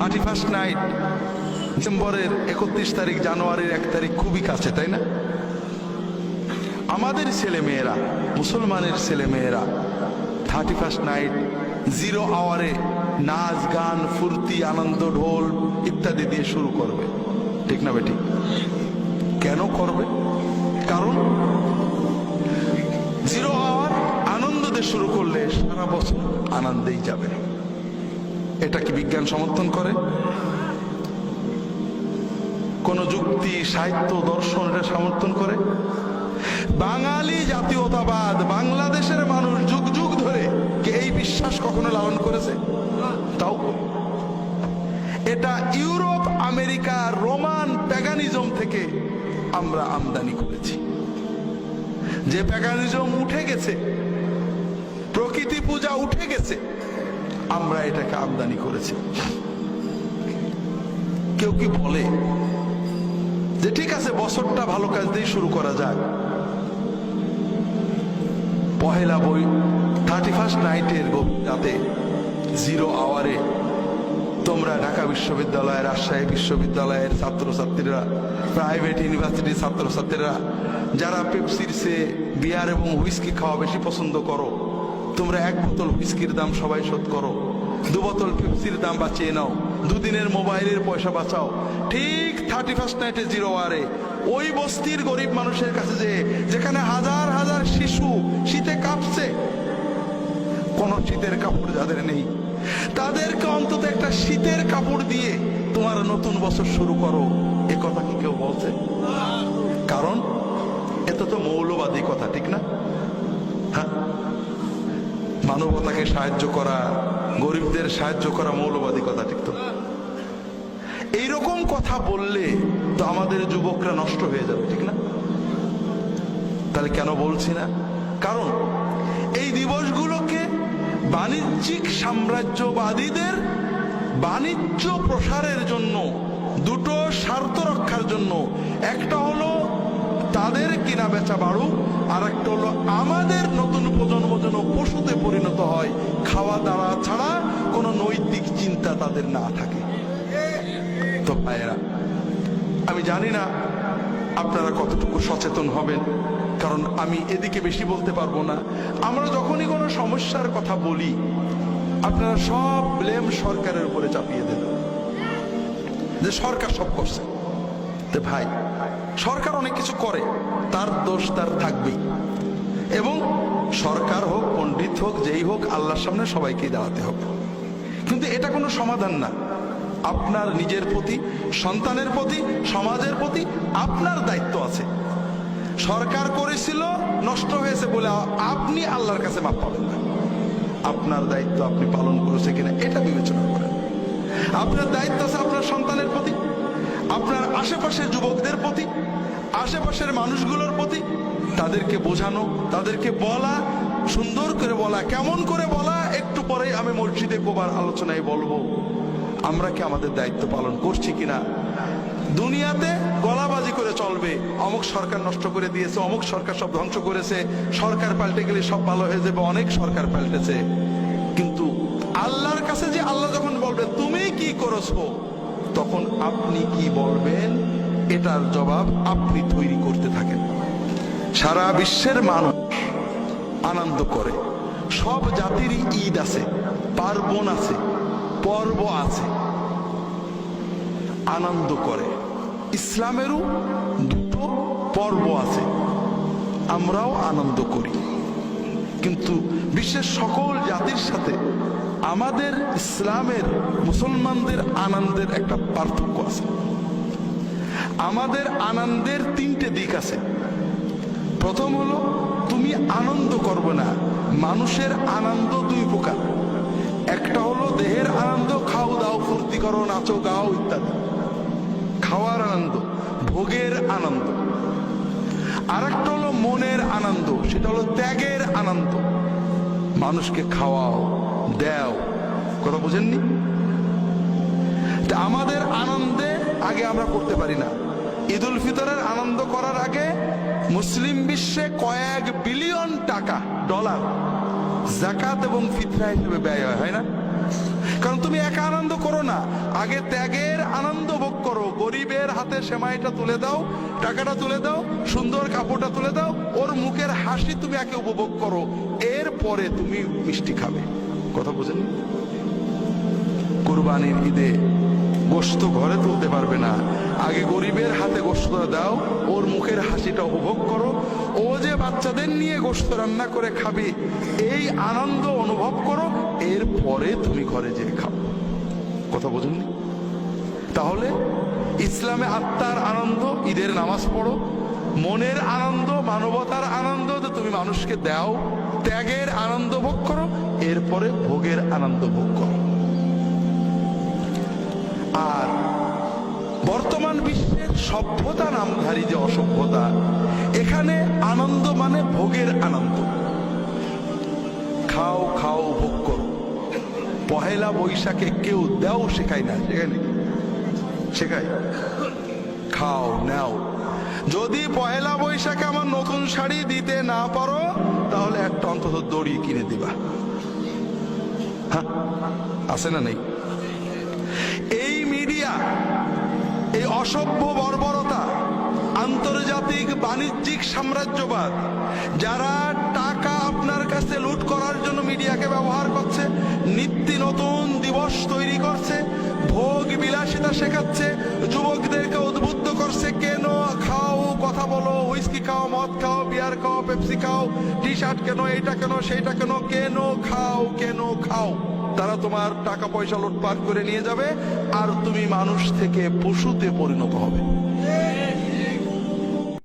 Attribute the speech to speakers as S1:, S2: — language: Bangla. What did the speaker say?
S1: থার্টি ফার্স্ট নাইট ডিসেম্বরের একত্রিশ তারিখ জানুয়ারির এক তারিখ খুবই কাছে, তাই না? আমাদের ছেলে মেয়েরা মুসলমানের ছেলে মেয়েরা থার্টি ফার্স্ট নাইট জিরো আওয়ারে নাচ, গান, ফুর্তি, আনন্দ, ঢোল ইত্যাদি দিয়ে শুরু করবে। ঠিক না বেটি? কেন করবে? কারণ জিরো আওয়ার আনন্দ দিয়ে শুরু করলে সারা বছর আনন্দেই যাবে এটা কি বিজ্ঞান সমর্থন করে? কোন যুক্তি, সাহিত্য, দর্শন এটা সমর্থন করে? বাঙালি জাতীয়তাবাদ, বাংলাদেশের মানুষ যুগ যুগ ধরে কি এই বিশ্বাস কখনো লালন করেছে? তাও এটা ইউরোপ, আমেরিকা, রোমান প্যাগানিজম থেকে আমরা আমদানি করেছি। যে প্যাগানিজম উঠে গেছে, প্রকৃতি পূজা উঠে গেছে আমরা এটাকে আমদানি করেছি। কেউ কি বলে যে, ঠিক আছে, বছরটা ভালো কাজ দিয়ে শুরু করা যাক। পহেলা বই থার্টি ফার্স্ট নাইটের গভীর রাতে জিরো আওয়ারে তোমরা ঢাকা বিশ্ববিদ্যালয় রাজশাহী বিশ্ববিদ্যালয়ের ছাত্রছাত্রীরা প্রাইভেট ইউনিভার্সিটির ছাত্রছাত্রীরা, যারা পেপসির সে বিয়ার এবং হুইস্কি খাওয়া বেশি পছন্দ করো তোমরা এক বোতল হুইস্কির দাম সবাই শোধ করো। দু বোতল পেপসির দাম বাঁচিয়ে নাও। দুদিনের মোবাইলের পয়সা বাঁচাও। ঠিক থার্টি ফার্স্ট নাইটে জিরো আরে ওই বস্তির গরিব মানুষের কাছে যে, যেখানে হাজার হাজার শিশু শীতে কাঁপছে, কোন শীতের কাপড় যাদের নেই। তাদেরকে অন্তত একটা শীতের কাপড় দিয়ে তোমার নতুন বছর শুরু করো। এ কথা কি কেউ বলছে? কারণ এত তো মৌলবাদী কথা, ঠিক না? মানবতাকে সাহায্য করা, গরিবদের সাহায্য করা মৌলবাদী কথা, ঠিক তো? এইরকম কথা বললে তো আমাদের যুবকরা নষ্ট হয়ে যাবে, ঠিক না? তাহলে কেন বলছি না? কারণ এই দিবসগুলোকে বাণিজ্যিক সাম্রাজ্যবাদীদের বাণিজ্য প্রসারের জন্য, দুটো স্বার্থ রক্ষার জন্য, একটা হলো তাদের কিনা বেচা বাড়ুক, আর একটা হলো আমাদের নতুন প্রজন্ম যেন পশুতে পরিণত হয়, খাওয়া দাওয়া ছাড়া কোনো নৈতিক চিন্তা তাদের না থাকে। তো ভাইয়েরা, আমি জানি না আপনারা কতটুকু সচেতন হবেন, কারণ আমি এদিকে বেশি বলতে পারব না। আমরা যখনই কোনো সমস্যার কথা বলি, আপনারা সব ব্লেম সরকারের উপরে চাপিয়ে দেন যে সরকার সব করছে। তো ভাই, সরকার অনেক কিছু করে, তার দোষ তার থাকবেই। এবং সরকার হোক, পণ্ডিত হোক, যেই হোক, আল্লাহর সামনে সবাইকেই দাঁড়াতে হবে। কিন্তু এটা কোনো সমাধান না। আপনার নিজের প্রতি, সন্তানের প্রতি, সমাজের প্রতি আপনার দায়িত্ব আছে। সরকার করেছিল, নষ্ট হয়েছে বলে আপনি আল্লাহর কাছে মাপ পাবেন না। আপনার দায়িত্ব আপনি পালন করেছে কিনা, এটা বিবেচনা করেন। আপনার দায়িত্ব আছে আপনার সন্তানের প্রতি আশেপাশের যুবকদের প্রতি, আশেপাশের মানুষগুলোর প্রতি তাদেরকে বোঝানো, তাদেরকে বলা, সুন্দর করে বলা, কেমন করে বলা, একটু পরে আমি মসজিদে কোবার আলোচনায় বলব। আমরা কি আমাদের দায়িত্ব পালন করছি কিনা? দুনিয়াতে গলাবাজি করে চলবে, অমুক সরকার নষ্ট করে দিয়েছে, অমুক সরকার সব ধ্বংস করেছে, সরকার পাল্টে গেলে সব ভালো হয়ে যাবে, অনেক সরকার পাল্টেছে। কিন্তু আল্লাহর কাছে যে আল্লাহ যখন বলবে, তুমি কি করেছ? তখন আপনি কি বলবেন? এটার জবাব আপনি তৈরি করতে থাকেন। সারা বিশ্বের মানুষ আনন্দ করে। সব জাতিরই ঈদ আছে, পার্বণ আছে, পর্ব আছে। আনন্দ করে। ইসলামেরও দুটো পর্ব আছে। আমরাও আনন্দ করি। কিন্তু বিশ্বের সকল জাতির সাথে আমাদের ইসলামের মুসলমানদের আনন্দের একটা পার্থক্য আছে। আমাদের আনন্দের তিনটে দিক আছে। প্রথম হলো, তুমি আনন্দ করবে না। মানুষের আনন্দ দুই প্রকার। একটা হলো দেহের আনন্দ, খাও দাও, ফুর্তি করো, নাচো, গাও ইত্যাদি। খাওয়ার আনন্দ, ভোগের আনন্দ। আর একটা হলো মনের আনন্দ, সেটা হলো ত্যাগের আনন্দ। মানুষকে খাওয়াও দেও। কথা বুঝেননি? আমাদের আনন্দে আগে আমরা করতে পারি না। ঈদ উল ফিতরের আনন্দ করার আগে মুসলিম বিশ্বে কয়েক বিলিয়ন টাকা, ডলার জাকাত এবং ফিতরা হিসেবে ব্যয় হয় হয় না? কারণ তুমি একা আনন্দ করো না। আগে ত্যাগের আনন্দ ভোগ করো। গরিবের হাতে সেমাইটা তুলে দাও, টাকাটা তুলে দাও, সুন্দর কাপড়টা তুলে দাও, ওর মুখের হাসি তুমি একে উপভোগ করো। এরপরে তুমি মিষ্টি খাবে। কথা বুঝেন? কুরবানির ঈদে গোস্ত ঘরে তুলতে পারবে না। আগে গরিবের হাতে গোস্ত দাও, ওর মুখের হাসিটা উপভোগ করো। ও যে বাচ্চাদের নিয়ে গোস্ত রান্না করে খাবে, এই আনন্দ অনুভব করো, এরপরে তুমি ঘরে যেয়ে খাও। কথা বুঝুননি? তাহলে ইসলামে আত্মার আনন্দ, ঈদের নামাজ পড়ো। মনের আনন্দ, মানবতার আনন্দ তুমি মানুষকে দাও, ত্যাগের আনন্দ ভোগ করো এরপরে ভোগের আনন্দ ভোগ করো। আর বর্তমান বিশ্বের সভ্যতা নামধারী যে অসভ্যতা এখানে আনন্দ মানে ভোগের আনন্দ। খাও খাও ভোগ করো। পহেলা বৈশাখে কেউ দেও শেখায় না। সেখানে শেখায়। খাও নাও। যদি পহেলা বৈশাখে আমার নতুন শাড়ি দিতে না পারো তাহলে একটা অন্তত দড়ি কিনে দিবা। হ্যাঁ আছে না নেই? এই মিডিয়া, এই অসভ্য বর্বরতা, আন্তর্জাতিক বাণিজ্যিক সাম্রাজ্যবাদ, যারা টাকা আপনার কাছে লুট করার জন্য মিডিয়াকে ব্যবহার করছে, নিত্য নতুন দিবস তৈরি করছে ভোগ বিলাসিতা শেখাচ্ছে। যুবকদেরকে উদ্বুদ্ধ করছে, কেন খাও? কথা বলো হুইস্কি খাও, মদ খাও বিয়ার খাও পেপসি খাও টি শার্ট কেন, এইটা কেন, সেইটা কেন কেন খাও কেন খাও? তারা তোমার টাকা পয়সা লুটপাট করে নিয়ে যাবে, আর তুমি মানুষ থেকে পশুতে পরিণত হবে।